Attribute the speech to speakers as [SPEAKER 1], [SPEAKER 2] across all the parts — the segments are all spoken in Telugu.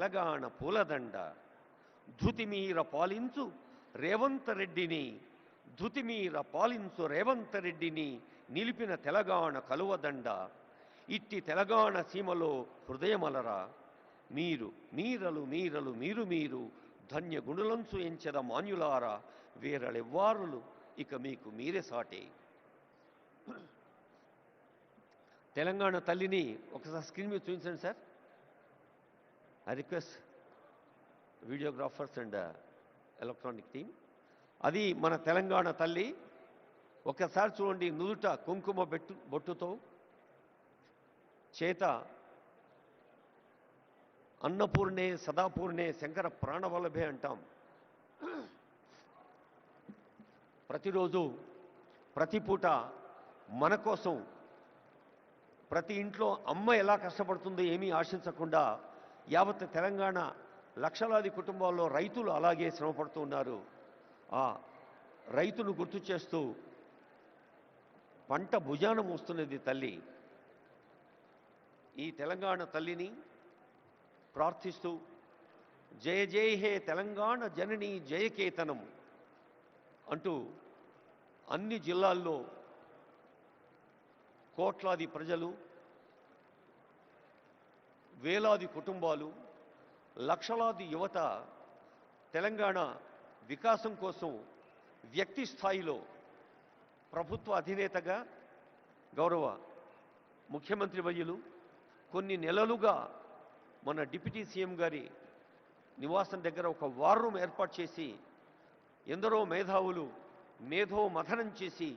[SPEAKER 1] తెలంగాణ పూలదండ. ధృతిమీర పాలించు రేవంత్ రెడ్డిని. ధృతిమీర పాలించు రేవంత్ రెడ్డిని నిలిపిన తెలంగాణ కలువదండ. ఇట్టి తెలంగాణ సీమలో హృదయమలరా. మీరు మీరలు మీరలు మీరు మీరు ధన్య గుణులంచు ఎంచెద మాన్యులారా. వీరలెవ్వారులు ఇక మీకు మీరే సాటే. తెలంగాణ తల్లిని ఒకసారి స్క్రీన్ మీద చూపించండి sir. I request videographers and electronic team అది మన తెలంగాణ తల్లి ఒకసారి చూడండి నుదుట కుంకుమ బెట్టు బొట్టుతో చేత అన్నపూర్ణే సదాపూర్ణే శంకర ప్రాణవల్లభే అంటాం. ప్రతిరోజు ప్రతి పూట మన కోసం ప్రతి ఇంట్లో అమ్మ ఎలా కష్టపడుతుందో ఏమీ ఆశించకుండా యావత్ తెలంగాణ లక్షలాది కుటుంబాల్లో రైతులు అలాగే శ్రమపడుతూ ఉన్నారు. ఆ రైతును గుర్తు చేస్తూ పంట భుజాన మోస్తున్నది తల్లి. ఈ తెలంగాణ తల్లిని ప్రార్థిస్తూ జయ జయ హే తెలంగాణ జనని జయకేతనం అంటూ అన్ని జిల్లాల్లో కోట్లాది ప్రజలు వేలాది కుటుంబాలు లక్షలాది యువత తెలంగాణ వికాసం కోసం వ్యక్తి స్థాయిలో ప్రభుత్వ అధినేతగా గౌరవ ముఖ్యమంత్రి వయ్యులు కొన్ని నెలలుగా మన డిప్యూటీ సీఎం గారి నివాసం దగ్గర ఒక వార్ రూమ్ ఏర్పాటు చేసి ఎందరో మేధావులు మేధో మథనం చేసి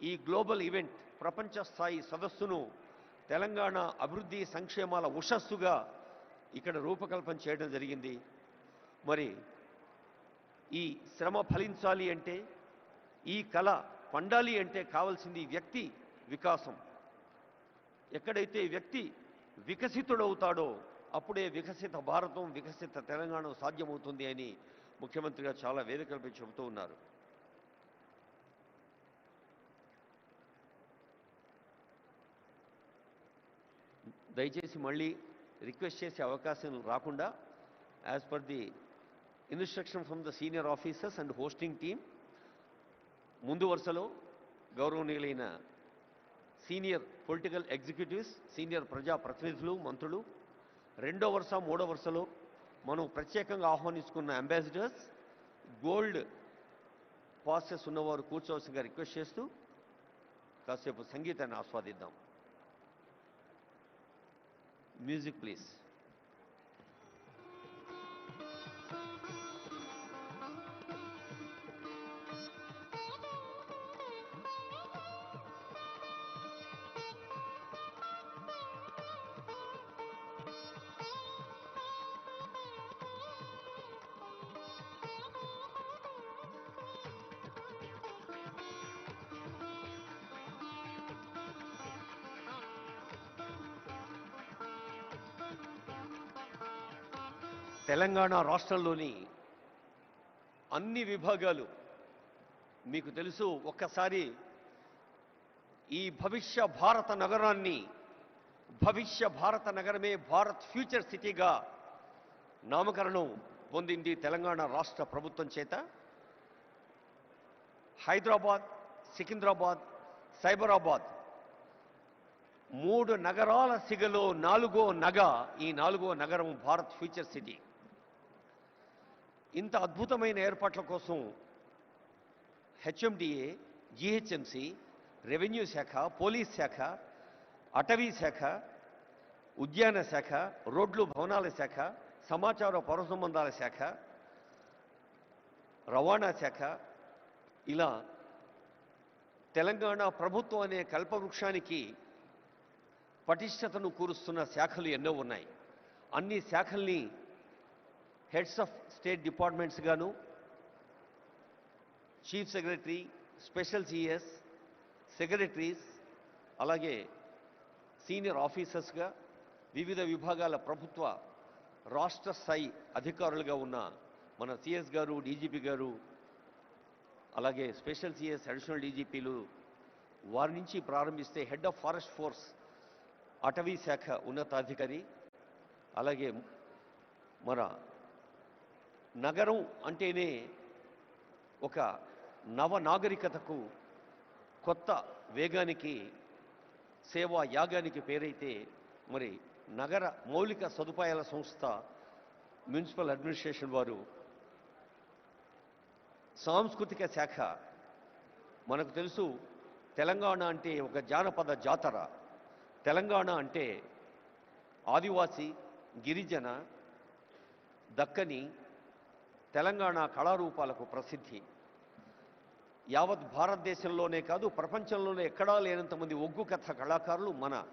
[SPEAKER 1] ఈ గ్లోబల్ ఈవెంట్ ప్రపంచ స్థాయి సదస్సును తెలంగాణ అభివృద్ధి సంక్షేమాల ఉషస్సుగా ఇక్కడ రూపకల్పన చేయడం జరిగింది. మరి ఈ శ్రమ ఫలించాలి అంటే ఈ కళ పండాలి అంటే కావాల్సింది వ్యక్తి వికాసం. ఎక్కడైతే వ్యక్తి వికసితుడవుతాడో అప్పుడే వికసిత భారతం వికసిత తెలంగాణ సాధ్యమవుతుంది అని ముఖ్యమంత్రిగా చాలా వేదికలపై చెబుతూ ఉన్నారు. దయచేసి మళ్ళీ రిక్వెస్ట్ చేసే అవకాశం రాకుండా as per the instruction from the senior officers and hosting team ముందు వరుసలో గౌరవనీయులైన సీనియర్ పొలిటికల్ ఎగ్జిక్యూటివ్స్ సీనియర్ ప్రజా ప్రతినిధులు మంత్రులు రెండో వరుస మూడో వరుసలో మనం ప్రత్యేకంగా ఆహ్వానించుకున్న అంబాసిడర్స్ గోల్డ్ పాసెస్ ఉన్నవారు కూర్చోవలసిందిగా రిక్వెస్ట్ చేస్తూ కాసేపు సంగీతాన్ని ఆస్వాదిద్దాం. music please. తెలంగాణ రాష్ట్రంలోని అన్ని విభాగాలు మీకు తెలుసు. ఒక్కసారి ఈ భవిష్య భారత నగరాన్ని భవిష్య భారత నగరమే భారత్ ఫ్యూచర్ సిటీగా నామకరణం పొందింది తెలంగాణ రాష్ట్ర ప్రభుత్వం చేత. హైదరాబాద్ సికింద్రాబాద్ సైబరాబాద్ మూడు నగరాల సిగలో నాలుగో నగ ఈ నాలుగో నగరం భారత్ ఫ్యూచర్ సిటీ. ఇంత అద్భుతమైన ఏర్పాట్ల కోసం హెచ్ఎండిఏ జిహెచ్ఎంసి రెవెన్యూ శాఖ పోలీస్ శాఖ అటవీ శాఖ ఉద్యాన శాఖ రోడ్లు భవనాల శాఖ సమాచార పౌర సంబంధాల శాఖ రవాణా శాఖ ఇలా తెలంగాణ ప్రభుత్వం అనే కల్పవృక్షానికి పటిష్టతను కూరుస్తున్న శాఖలు ఎన్నో ఉన్నాయి. అన్ని శాఖల్ని హెడ్స్ ఆఫ్ స్టేట్ డిపార్ట్మెంట్స్ గాను chief secretary special CS secretaries అలాగే సీనియర్ ఆఫీసర్స్గా వివిధ విభాగాల ప్రభుత్వ రాష్ట్ర స్థాయి అధికారులుగా ఉన్న మన సిఎస్ గారు డీజీపీ గారు అలాగే స్పెషల్ సిఎస్ అడిషనల్ డీజీపీలు వారి నుంచి ప్రారంభిస్తే హెడ్ ఆఫ్ ఫారెస్ట్ ఫోర్స్ అటవీ శాఖ ఉన్నతాధికారి అలాగే మన నగరం అంటేనే ఒక నవనాగరికతకు కొత్త వేగానికి సేవా యాగానికి పేరైతే మరి నగర మౌలిక సదుపాయాల సంస్థ మున్సిపల్ అడ్మినిస్ట్రేషన్ వారు సాంస్కృతిక శాఖ. మనకు తెలుసు తెలంగాణ అంటే ఒక జానపద జాతర. తెలంగాణ అంటే ఆదివాసి గిరిజన దక్కని తెలంగాణ కళారూపాలకు ప్రసిద్ధి. యావత్ భారతదేశంలోనే కాదు ప్రపంచంలోనే ఎక్కడా లేనంతమంది ఒగ్గు కథ కళాకారులు మన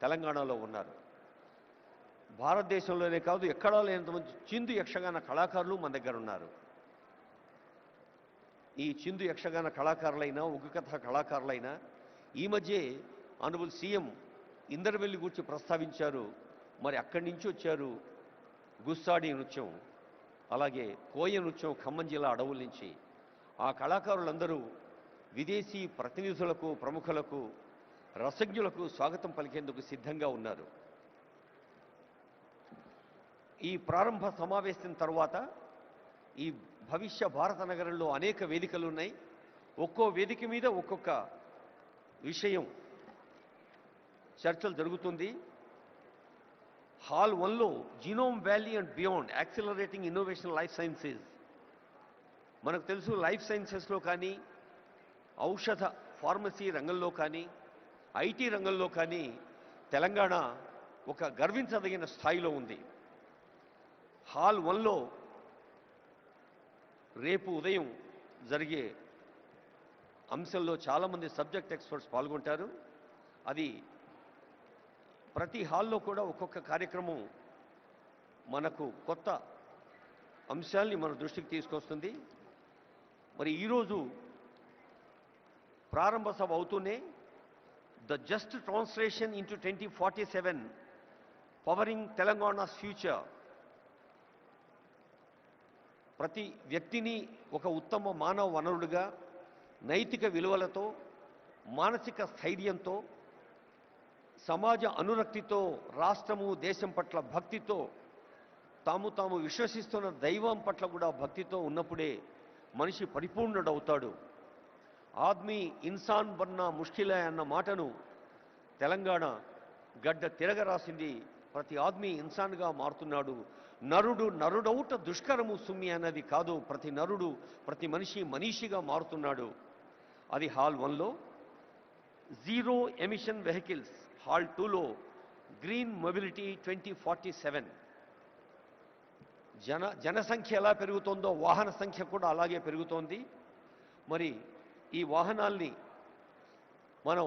[SPEAKER 1] తెలంగాణలో ఉన్నారు. భారతదేశంలోనే కాదు ఎక్కడా లేనంతమంది చిందు యక్షగాన కళాకారులు మన దగ్గర ఉన్నారు. ఈ చిందు యక్షగాన కళాకారులైనా ఒగ్గు కథ కళాకారులైనా ఈ మధ్య అనుబుల్ సీఎం ఇందరవెల్లి గురించి ప్రస్తావించారు. మరి అక్కడి నుంచి వచ్చారు గుస్సాడి నృత్యం. అలాగే కోయ నృత్యం ఖమ్మం జిల్లా అడవుల నుంచి ఆ కళాకారులందరూ విదేశీ ప్రతినిధులకు ప్రముఖులకు రసజ్ఞులకు స్వాగతం పలికేందుకు సిద్ధంగా ఉన్నారు. ఈ ప్రారంభ సమావేశం తర్వాత ఈ భవిష్య భారత నగరంలో అనేక వేదికలు ఉన్నాయి. ఒక్కో వేదిక మీద ఒక్కొక్క విషయం చర్చలు జరుగుతుంది. హాల్ వన్లో Genome Valley and beyond accelerating innovation life sciences మనకు తెలుసు లైఫ్ సైన్సెస్లో కానీ ఔషధ ఫార్మసీ రంగంలో కానీ ఐటీ రంగంలో కానీ తెలంగాణ ఒక గర్వించదగిన స్థాయిలో ఉంది. హాల్ వన్లో రేపు ఉదయం జరిగే అంశంలో చాలామంది సబ్జెక్ట్ ఎక్స్పర్ట్స్ పాల్గొంటారు. అది ప్రతి హాల్లో కూడా ఒక్కొక్క కార్యక్రమం మనకు కొత్త అంశాల్ని మన దృష్టికి తీసుకొస్తుంది. మరి ఈరోజు ప్రారంభ సభ అవుతూనే the just translation into twenty forty seven powering Telangana's future. ప్రతి వ్యక్తిని ఒక ఉత్తమ మానవ వనరుడుగా నైతిక విలువలతో మానసిక స్థైర్యంతో సమాజ అనురక్తితో రాష్ట్రము దేశం పట్ల భక్తితో తాము తాము విశ్వసిస్తున్న దైవం పట్ల కూడా భక్తితో ఉన్నప్పుడే మనిషి పరిపూర్ణుడవుతాడు. ఆద్మీ ఇన్సాన్ బన్నా ముష్కిలే అన్న మాటను తెలంగాణ గడ్డ తిరగరాసింది ప్రతి ఆద్మీ ఇన్సాన్గా మారుతున్నాడు. నరుడు నరుడౌట దుష్కరము సుమ్మి అన్నది కాదు ప్రతి నరుడు ప్రతి మనిషి మనీషిగా మారుతున్నాడు. అది హాల్ వన్లో జీరో ఎమిషన్ వెహికల్స్. హాల్ టూలో green mobility twenty forty seven. జన జనసంఖ్య ఎలా పెరుగుతోందో వాహన సంఖ్య కూడా అలాగే పెరుగుతోంది. మరి ఈ వాహనాల్ని మనం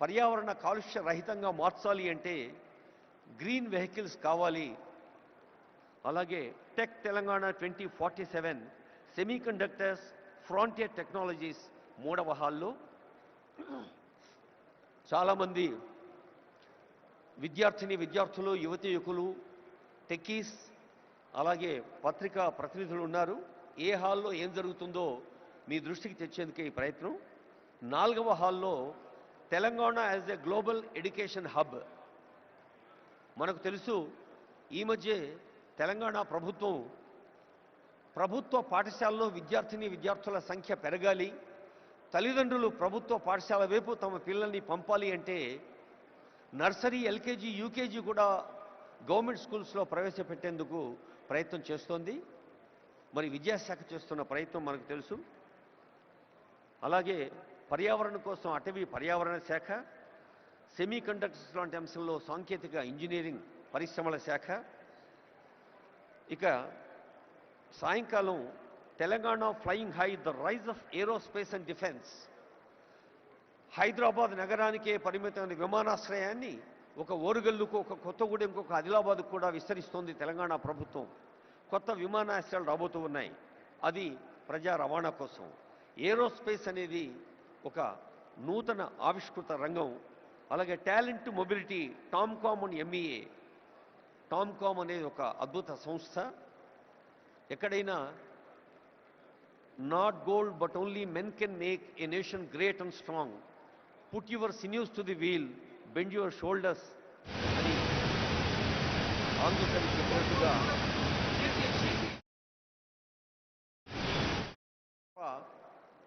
[SPEAKER 1] పర్యావరణ కాలుష్య రహితంగా మార్చాలి అంటే గ్రీన్ వెహికల్స్ కావాలి. అలాగే tech Telangana twenty forty seven semiconductors frontier technologies మూడవ హాల్లో. చాలామంది విద్యార్థిని విద్యార్థులు యువతి యువకులు టెక్కీస్ అలాగే పత్రికా ప్రతినిధులు ఉన్నారు. ఏ హాల్లో ఏం జరుగుతుందో మీ దృష్టికి తెచ్చేందుకే ఈ ప్రయత్నం. నాలుగవ హాల్లో Telangana as a global education hub. మనకు తెలుసు ఈ మధ్య తెలంగాణ ప్రభుత్వం ప్రభుత్వ పాఠశాలలో విద్యార్థిని విద్యార్థుల సంఖ్య పెరగాలి. తల్లిదండ్రులు ప్రభుత్వ పాఠశాల వైపు తమ పిల్లల్ని పంపాలి అంటే నర్సరీ ఎల్కేజీ యూకేజీ కూడా గవర్నమెంట్ స్కూల్స్లో ప్రవేశపెట్టేందుకు ప్రయత్నం చేస్తోంది. మరి విద్యాశాఖ చేస్తున్న ప్రయత్నం మనకు తెలుసు. అలాగే పర్యావరణం కోసం అటవీ పర్యావరణ శాఖ సెమీ కండక్టర్స్ లాంటి అంశంలో సాంకేతిక ఇంజనీరింగ్ పరిశ్రమల శాఖ. ఇక సాయంకాలం Telangana flying high the rise of aerospace and defence Hyderabad నగరానికే పరిమితమైన విమానాశ్రయాన్ని ఒక ఓరుగల్లుకు ఒక కొత్తగూడెం ఒక ఆదిలాబాద్కు కూడా విస్తరిస్తోంది తెలంగాణ ప్రభుత్వం. కొత్త విమానాశ్రయాలు రాబోతూ ఉన్నాయి. అది ప్రజా రవాణా కోసం. ఏరోస్పేస్ అనేది ఒక నూతన ఆవిష్కృత రంగం. అలాగే talent mobility TOMCOM and MEA TOMCOM అనేది ఒక అద్భుత సంస్థ. ఎక్కడైనా not gold but only men can make a nation great and strong. Put your sinews to the wheel bend your shoulders అని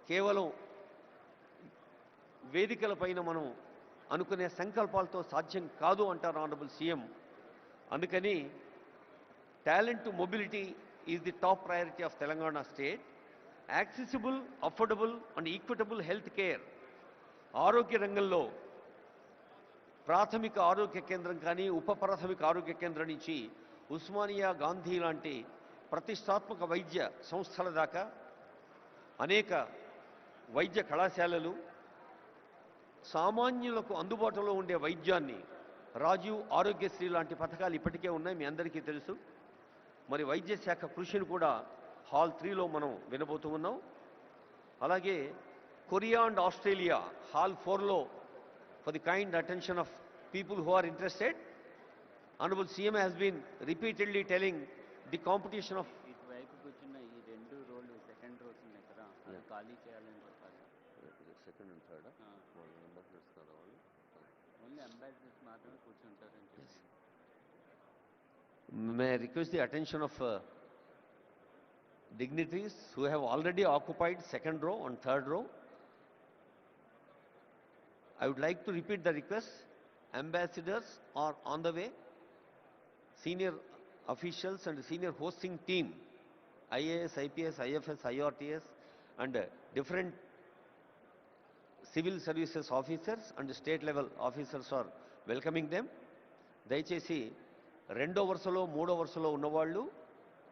[SPEAKER 1] కేవలం వేదికల పైన మనం అనుకునే సంకల్పాలతో సాధ్యం కాదు అంటారు ఆనరబుల్ సీఎం. అందుకని talent mobility is the top priority of Telangana state. Accessible affordable and equitable health care ఆరోగ్య రంగంలో ప్రాథమిక ఆరోగ్య కేంద్రం కానీ ఉప ప్రాథమిక ఆరోగ్య కేంద్రం నుంచి ఉస్మానియా గాంధీ లాంటి ప్రతిష్టాత్మక వైద్య సంస్థల దాకా అనేక వైద్య కళాశాలలు సామాన్యులకు అందుబాటులో ఉండే వైద్యాన్ని రాజీవ్ ఆరోగ్యశ్రీ లాంటి పథకాలు ఇప్పటికే ఉన్నాయి మీ అందరికీ తెలుసు. మరి వైద్య శాఖ కృషిని కూడా హాల్ త్రీలో మనం వినబోతూ ఉన్నాం. అలాగే కొరియా అండ్ ఆస్ట్రేలియా హాల్ ఫోర్లో for the kind attention of people who are interested honourable CM has been repeatedly telling the competition of
[SPEAKER 2] ఇటువైపు కూర్చున్న ఈ రెండు రోలు సెకండ్ రోస్ ఉన్నాయి కదా అది ఖాళీ చేయాలని చెప్పాలి
[SPEAKER 1] second and third
[SPEAKER 2] ah, only ambassadors మాత్రమే కూర్చుంటారని చెప్పి
[SPEAKER 1] May I request the attention of uh, dignitaries who have already occupied second row and third row. I would like to repeat the request. Ambassadors are on the way. Senior officials and senior hosting team, IAS, IPS, IFS, IRTS, and different civil services officers and state level officers are welcoming them. దయచేసి రెండో వరుసలో మూడో వరుసలో ఉన్నవాళ్ళు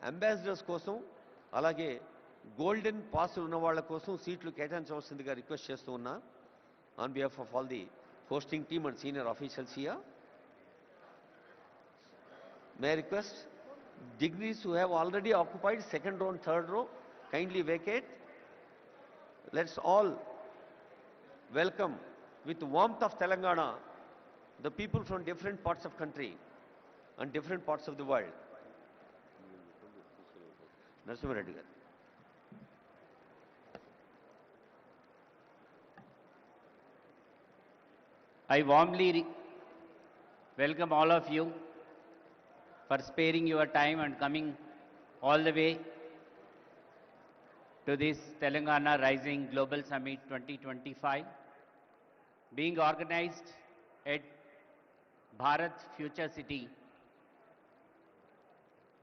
[SPEAKER 1] అంబాసిడర్స్ కోసం అలాగే గోల్డెన్ పాసులు ఉన్న వాళ్ళ కోసం సీట్లు కేటాయించవలసిందిగా రిక్వెస్ట్ చేస్తూ ఉన్నా on behalf of all the hosting team and senior officials here. May I request degrees who have already occupied second row and third row, kindly vacate. Let's all welcome with warmth of Telangana the people from different parts of country and different parts of the world. Narasimha Reddy
[SPEAKER 2] I warmly welcome all of you for sparing your time and coming all the way to this Telangana Rising Global Summit 2025 being organized at Bharat Future City.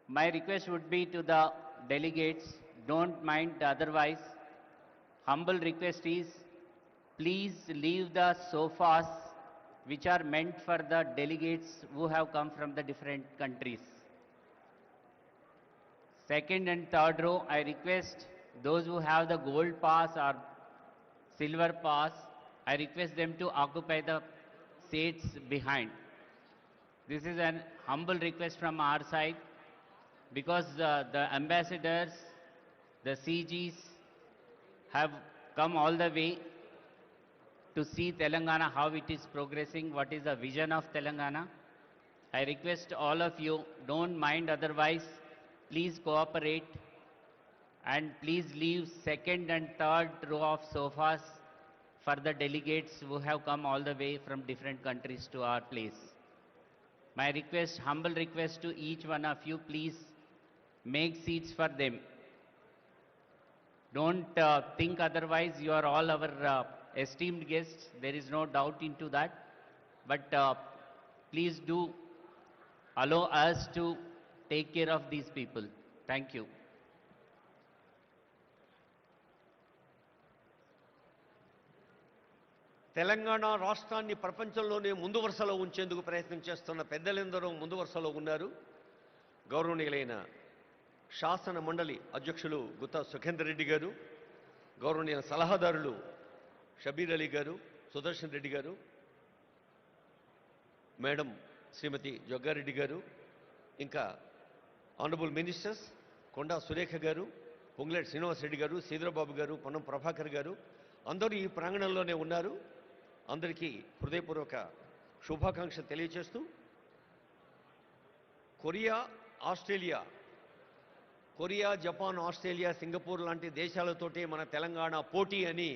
[SPEAKER 2] My request would be to the delegates, don't mind otherwise. Humble request is, please leave the sofas which are meant for the delegates who have come from the different countries. Second and third row, I request those who have the gold pass or silver pass, I request them to occupy the seats behind. This is an humble request from our side because uh, the ambassadors, the CGs have come all the way to see Telangana, how it is progressing, what is the vision of Telangana. I request all of you, don't mind otherwise, please cooperate and please leave second and third row of sofas for the delegates who have come all the way from different countries to our place. My request, humble request to each one of you, please make seats for them. Don't uh, think otherwise, you are all our uh, esteemed guests, there is no doubt into that. But uh, please do allow us to take care of these people. Thank you.
[SPEAKER 1] Telangana రాష్ట్రాన్ని ప్రపంచంలోనే ముందు వరుసలో ఉంచేందుకు ప్రయత్నం చేస్తున్న పెద్దలందరూ ముందు వరుసలో ఉన్నారు గౌరవనీయులైన శాసన మండలి అధ్యక్షులు గుత్తా సుఖేందర్ రెడ్డి గారు గౌరవనీయ సలహాదారులు షబీర్ అలీ గారు సుదర్శన్ రెడ్డి గారు మేడం శ్రీమతి జగ్గారెడ్డి గారు ఇంకా ఆనరబుల్ మినిస్టర్స్ కొండా సురేఖ గారు పొంగులేటి శ్రీనివాసరెడ్డి గారు సీధరబాబు గారు పొన్నం ప్రభాకర్ గారు అందరూ ఈ ప్రాంగణంలోనే ఉన్నారు. అందరికీ హృదయపూర్వక శుభాకాంక్షలు తెలియచేస్తూ Korea Australia Korea Japan Australia Singapore లాంటి దేశాలతోటే మన తెలంగాణ పోటీ అని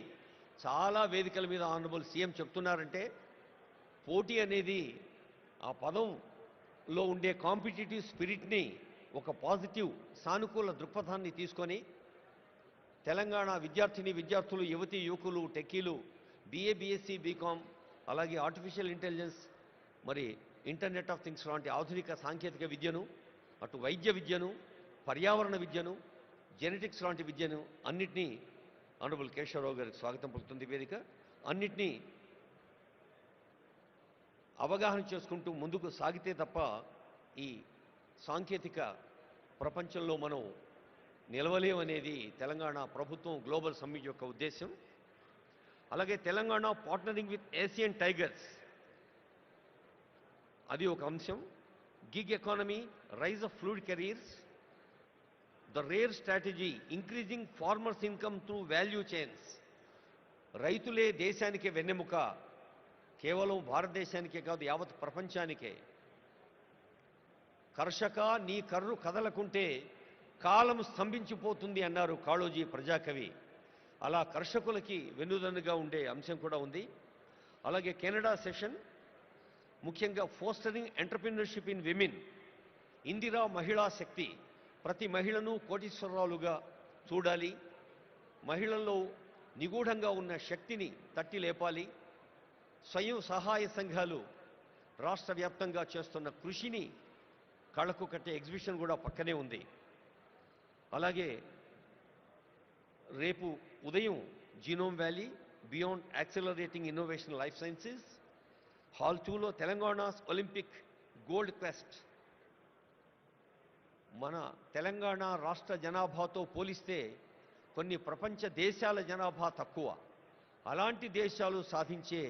[SPEAKER 1] చాలా వేదికల మీద ఆనరబుల్ సీఎం చెప్తున్నారంటే పోటీ అనేది ఆ పదంలో ఉండే కాంపిటేటివ్ స్పిరిట్ని ఒక పాజిటివ్ సానుకూల దృక్పథాన్ని తీసుకొని తెలంగాణ విద్యార్థిని విద్యార్థులు యువతి యువకులు టెక్కీలు బీఏ బీఎస్సీ బీకామ్ అలాగే ఆర్టిఫిషియల్ ఇంటెలిజెన్స్ మరి ఇంటర్నెట్ ఆఫ్ థింగ్స్ లాంటి ఆధునిక సాంకేతిక విద్యను అటు వైద్య విద్యను పర్యావరణ విద్యను జెనెటిక్స్ లాంటి విద్యను అన్నిటినీ ఆనరబుల్ కేశవరావు గారికి స్వాగతం పలుకుతుంది వేదిక. అన్నిటినీ అవగాహన చేసుకుంటూ ముందుకు సాగితే తప్ప ఈ సాంకేతిక ప్రపంచంలో మనం నిలవలేమనేది తెలంగాణ ప్రభుత్వం గ్లోబల్ సమ్మిట్ యొక్క ఉద్దేశం అలాగే Telangana partnering with Asian tigers. అది ఒక అంశం. Gig economy rise of fluid careers the rare strategy increasing farmers income through value chains. రైతులే దేశానికి వెన్నెముక. కేవలం భారతదేశానికే కాదు యావత్ ప్రపంచానికే. కర్షక నీ కర్రు కదలకుంటే కాలం స్తంభించిపోతుంది అన్నారు కాళోజీ ప్రజాకవి. అలా కర్షకులకి వెన్నుదన్నుగా ఉండే అంశం కూడా ఉంది. అలాగే కెనడా సెషన్ ముఖ్యంగా fostering entrepreneurship in women Indira Mahila Shakti. ప్రతి మహిళను కోటీశ్వరరాలుగా చూడాలి. మహిళల్లో నిగూఢంగా ఉన్న శక్తిని తట్టి లేపాలి. స్వయం సహాయ సంఘాలు రాష్ట్ర వ్యాప్తంగా చేస్తున్న కృషిని కళ్ళకు కట్టే ఎగ్జిబిషన్ కూడా పక్కనే ఉంది. అలాగే రేపు ఉదయం Genome Valley beyond accelerating innovation life sciences hall టూలో తెలంగాణ ఒలింపిక్ గోల్డ్ క్వెస్ట్ మన తెలంగాణ రాష్ట్ర జనాభాతో పోలిస్తే కొన్ని ప్రపంచ దేశాల జనాభా తక్కువ. అలాంటి దేశాలు సాధించే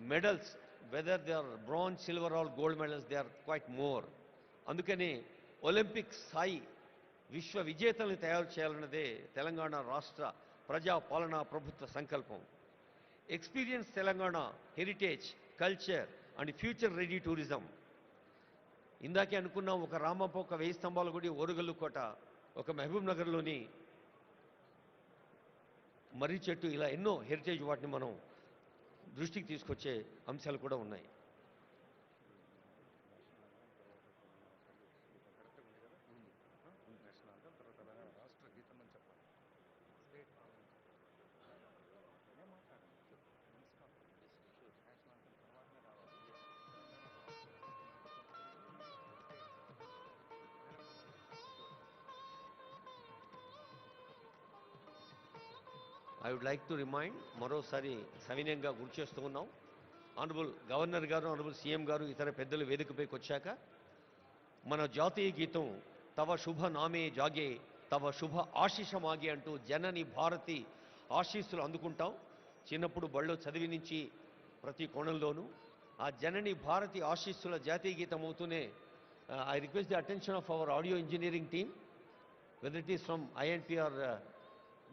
[SPEAKER 1] medals whether they are bronze silver or gold medals they are quite more అందుకనే ఒలింపిక్ స్థాయి విశ్వ విజేతల్ని తయారు చేయాలన్నదే తెలంగాణ రాష్ట్ర ప్రజా పాలనా ప్రభుత్వ సంకల్పం. Experience Telangana heritage culture and future ready tourism ఇందాకే అనుకున్నాం ఒక రామప్ప ఒక వెయ్యి స్తంభాల గుడి ఓరుగల్లు కోట ఒక మహబూబ్ నగర్లోని మర్రి చెట్టు ఇలా ఎన్నో హెరిటేజ్ వాటిని మనం దృష్టికి తీసుకొచ్చే అంశాలు కూడా ఉన్నాయి. I would like to remind మరోసారి సవినయంగా గుర్తు చేస్తూ ఉన్నాం. ఆనరబుల్ గవర్నర్ గారు ఆనరబుల్ సీఎం గారు ఇతర పెద్దలు వేదికపైకి వచ్చాక మన జాతీయ గీతం తవ శుభ నామే జాగే తవ శుభ ఆశీష మాగే అంటూ జనని భారతి ఆశీస్సులు అందుకుంటాం. చిన్నప్పుడు బళ్ళో చదివి నుంచి ప్రతి కోణంలోనూ ఆ జనని భారతి ఆశీస్సుల జాతీయ గీతం అవుతూనే I request the attention of our audio engineering team whether it is from INTR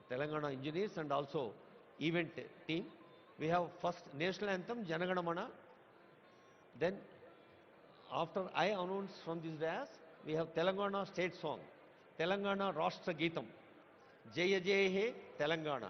[SPEAKER 1] Telangana engineers and also event team. We have first national anthem, Janaganamana. Then after I announce from this dais, we have Telangana state song, Telangana Rashtra Geetam, Jaya Jaya Telangana.